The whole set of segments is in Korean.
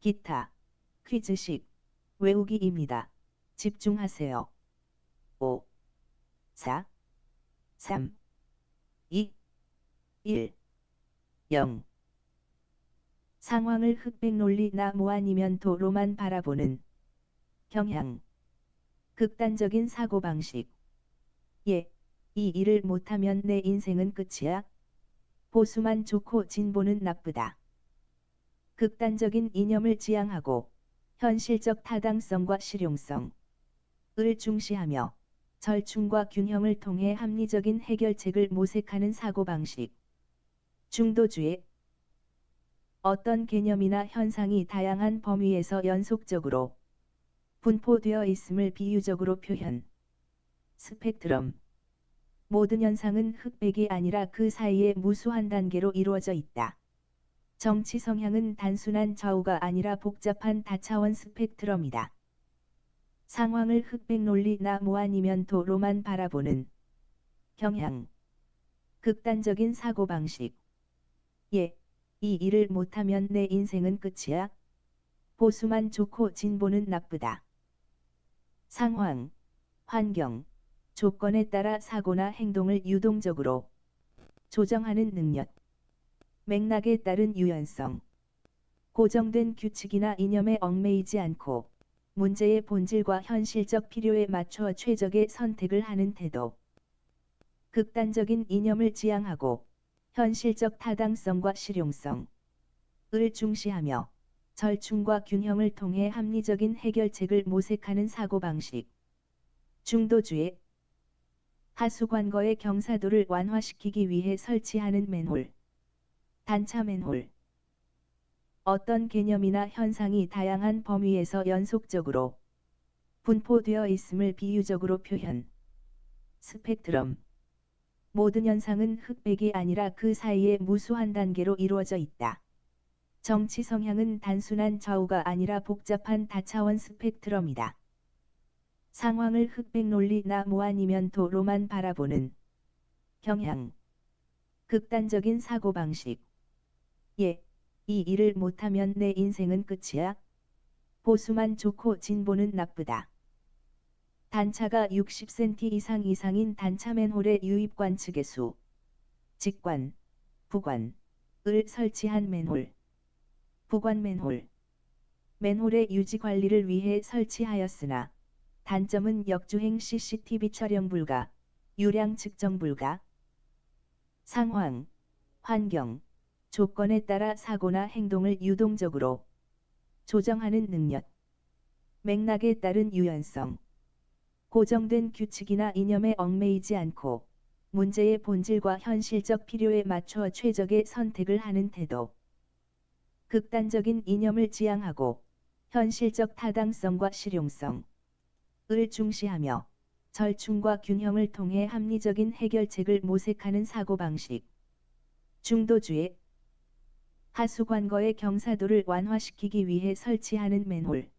기타, 퀴즈식, 외우기입니다. 집중하세요. 5, 4, 3, 2, 1, 0. 상황을 흑백 논리나 뭐 아니면 도로만 바라보는 경향. 극단적인 사고방식. 예, 이 일을 못하면 내 인생은 끝이야. 보수만 좋고 진보는 나쁘다. 극단적인 이념을 지향하고 현실적 타당성과 실용성 을 중시하며 절충과 균형을 통해 합리적인 해결책을 모색하는 사고방식. 중도주의 어떤 개념이나 현상이 다양한 범위에서 연속적으로 분포되어 있음을 비유적으로 표현. 스펙트럼 모든 현상은 흑백이 아니라 그 사이에 무수한 단계로 이루어져 있다. 정치 성향은 단순한 좌우가 아니라 복잡한 다차원 스펙트럼이다. 상황을 흑백 논리나 뭐 아니면 도로만 바라보는 경향. 극단적인 사고방식. 예, 이 일을 못하면 내 인생은 끝이야. 보수만 좋고 진보는 나쁘다. 상황, 환경, 조건에 따라 사고나 행동을 유동적으로 조정하는 능력. 맥락에 따른 유연성. 고정된 규칙이나 이념에 얽매이지 않고 문제의 본질과 현실적 필요에 맞춰 최적의 선택을 하는 태도. 극단적인 이념을 지향하고 현실적 타당성과 실용성. 을 중시하며 절충과 균형을 통해 합리적인 해결책을 모색하는 사고방식. 중도주의 하수관거의 경사도를 완화시키기 위해 설치하는 맨홀. 단차 맨홀. 어떤 개념이나 현상이 다양한 범위에서 연속적으로 분포되어 있음을 비유적으로 표현. 스펙트럼. 모든 현상은 흑백이 아니라 그 사이에 무수한 단계로 이루어져 있다. 정치 성향은 단순한 좌우가 아니라 복잡한 다차원 스펙트럼이다. 상황을 흑백 논리나 뭐 아니면 도로만 바라보는 경향. 극단적인 사고방식. 예, 이 일을 못하면 내 인생은 끝이야. 보수만 좋고 진보는 나쁘다. 단차가 60cm 이상 이상인 단차 맨홀의 유입 관 측의 수. 직관, 부관, 을 설치한 맨홀. 부관 맨홀. 맨홀의 유지 관리를 위해 설치하였으나 단점은 역주행 CCTV 촬영 불가, 유량 측정 불가. 상황, 환경, 조건에 따라 사고나 행동을 유동적으로 조정하는 능력. 맥락에 따른 유연성. 고정된 규칙이나 이념에 얽매이지 않고 문제의 본질과 현실적 필요에 맞춰 최적의 선택을 하는 태도. 극단적인 이념을 지향하고 현실적 타당성과 실용성. 을 중시하며 절충과 균형을 통해 합리적인 해결책을 모색하는 사고방식. 중도주의 하수관거의 경사도를 완화시키기 위해 설치하는 맨홀.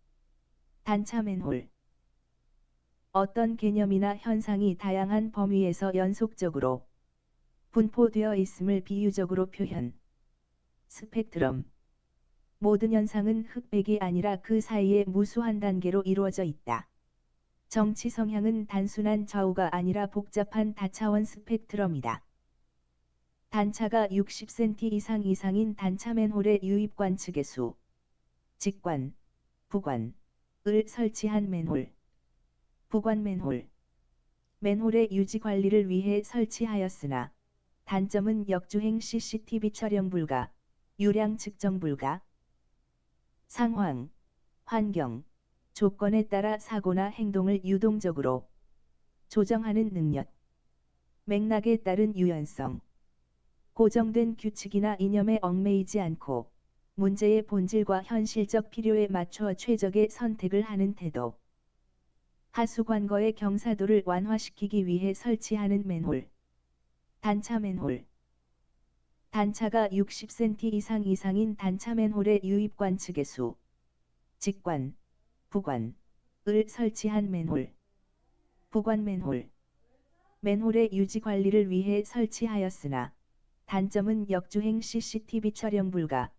단차 맨홀. 어떤 개념이나 현상이 다양한 범위에서 연속적으로 분포되어 있음을 비유적으로 표현. 스펙트럼. 모든 현상은 흑백이 아니라 그 사이에 무수한 단계로 이루어져 있다. 정치 성향은 단순한 좌우가 아니라 복잡한 다차원 스펙트럼이다. 단차가 60cm 이상 이상인 단차 맨홀의 유입 관 측의 수. 직관, 부관, 을 설치한 맨홀. 부관 맨홀. 맨홀의 유지 관리를 위해 설치하였으나 단점은 역주행 CCTV 촬영 불가, 유량 측정 불가. 상황, 환경, 조건에 따라 사고나 행동을 유동적으로 조정하는 능력. 맥락에 따른 유연성. 고정된 규칙이나 이념에 얽매이지 않고 문제의 본질과 현실적 필요에 맞춰 최적의 선택을 하는 태도. 하수관거의 경사도를 완화시키기 위해 설치하는 맨홀. 단차 맨홀. 단차가 60cm 이상 이상인 단차 맨홀의 유입 관측의 수. 직관, 부관, 을 설치한 맨홀. 부관 맨홀. 맨홀의 유지 관리를 위해 설치하였으나 단점은 역주행 CCTV 촬영 불가,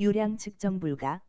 유량 측정 불가,